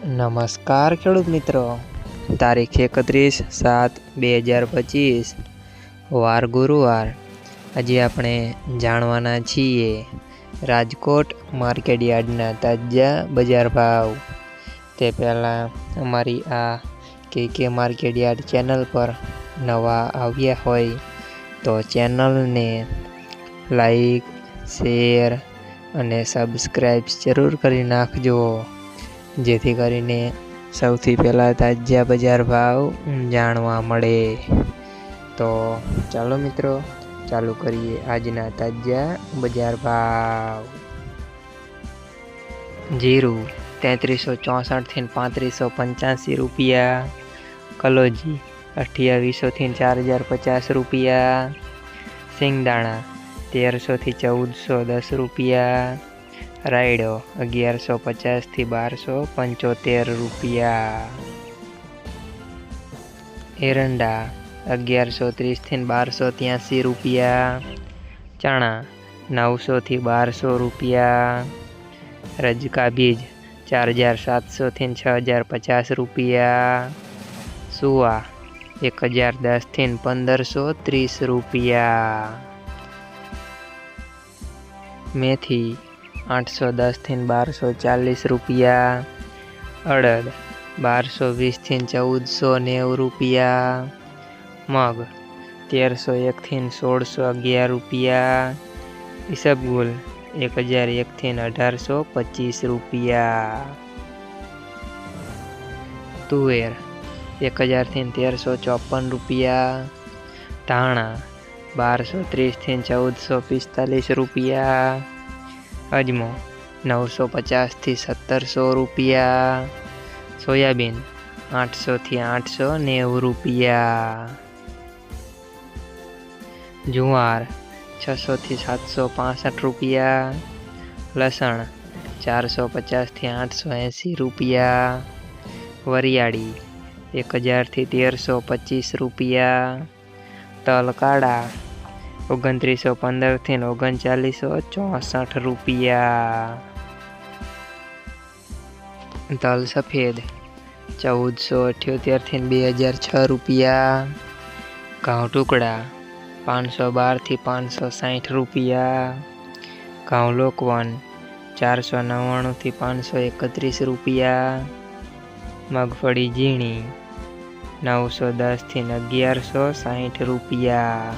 નમસ્કાર ખેડૂત મિત્રો. તારીખ એકત્રીસ સાત બે હજાર પચીસ. વાર ગુરુવાર. આજે આપણે જાણવાના છીએ રાજકોટ માર્કેટ યાર્ડના તાજા બજાર ભાવ. તે પહેલાં અમારી આ કે કે માર્કેટ યાર્ડ ચેનલ પર નવા આવ્યા હોય તો ચેનલને લાઈક, શેર અને સબસ્ક્રાઈબ જરૂર કરી નાખજો. જેથી કરીને સૌથી પહેલાં તાજા બજાર ભાવ જાણવા મળે. તો ચાલો મિત્રો, ચાલુ કરીએ આજના તાજા બજાર ભાવ. જીરું તેત્રીસો ચોસઠથી પાંત્રીસો પંચ્યાસી રૂપિયા. કલોજી અઠ્યાવીસોથી ચાર હજાર પચાસ રૂપિયા. સિંગદાણા તેરસોથી ચૌદસો દસ રૂપિયા. રાયડો અગિયારસો પચાસથી બારસો પંચોતેર રૂપિયા. એરંડા અગિયારસો ત્રીસથી બારસો ત્યાંસી રૂપિયા. ચણા નવસોથી બારસો રૂપિયા. રજકા બીજ ચાર હજાર સાતસોથી છ હજાર પચાસ રૂપિયા. સુવા એક હજાર દસથી પંદરસો ત્રીસ રૂપિયા. મેથી આઠસો દસથી બારસો ચાલીસ રૂપિયા. અડદ, બારસો વીસથી ચૌદસો નેવું રૂપિયા. મગ, તેરસો એકથી સોળસો અગિયાર રૂપિયા. ઈસબગુલ, એક હજાર એકથી અઢારસો પચીસ રૂપિયા. તુવેર, એક હજારથી તેરસો ચોપન રૂપિયા. ધાણા, બારસો ત્રીસથી ચૌદસો પિસ્તાલીસ રૂપિયા. અજમો, નવસો પચાસથી સત્તરસો રૂપિયા. સોયાબીન, આઠસોથી આઠસો નેવું રૂપિયા. જુવાર, છસોથી સાતસો પાસઠ રૂપિયા. લસણ, ચારસો પચાસથી આઠસો એંસી રૂપિયા. વરિયાળી એક હજારથી તેરસો પચીસ રૂપિયા. તલ કાળા ઓગણત્રીસો પંદરથી ઓગણચાલીસો ચોસઠ રૂપિયા. તલ સફેદ. ચૌદસો અઠ્યોતેરથી બે હજાર છ રૂપિયા. ઘઉં ટુકડા. પાંચસો બારથી પાંચસો સાઠ રૂપિયા. ઘઉં લોકવન. ચારસો નવ્વાણુંથી પાંચસો એકત્રીસ રૂપિયા. મગફળી ઝીણી. નવસો દસથી અગિયારસો સાઠ રૂપિયા.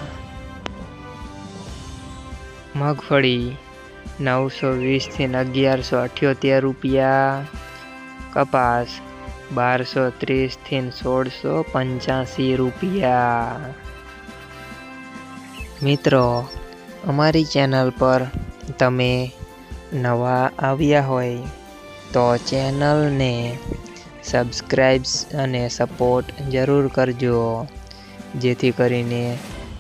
મગફળી, નવસો વીસથી અગિયારસો અઠ્યોતેર રૂપિયા. કપાસ, બારસો ત્રીસથી સોળસો પંચ્યાસી રૂપિયા. મિત્રો, અમારી ચેનલ પર તમે નવા આવ્યા હોય તો ચેનલને સબસ્ક્રાઈબ્સ અને સપોર્ટ જરૂર કરજો. જેથી કરીને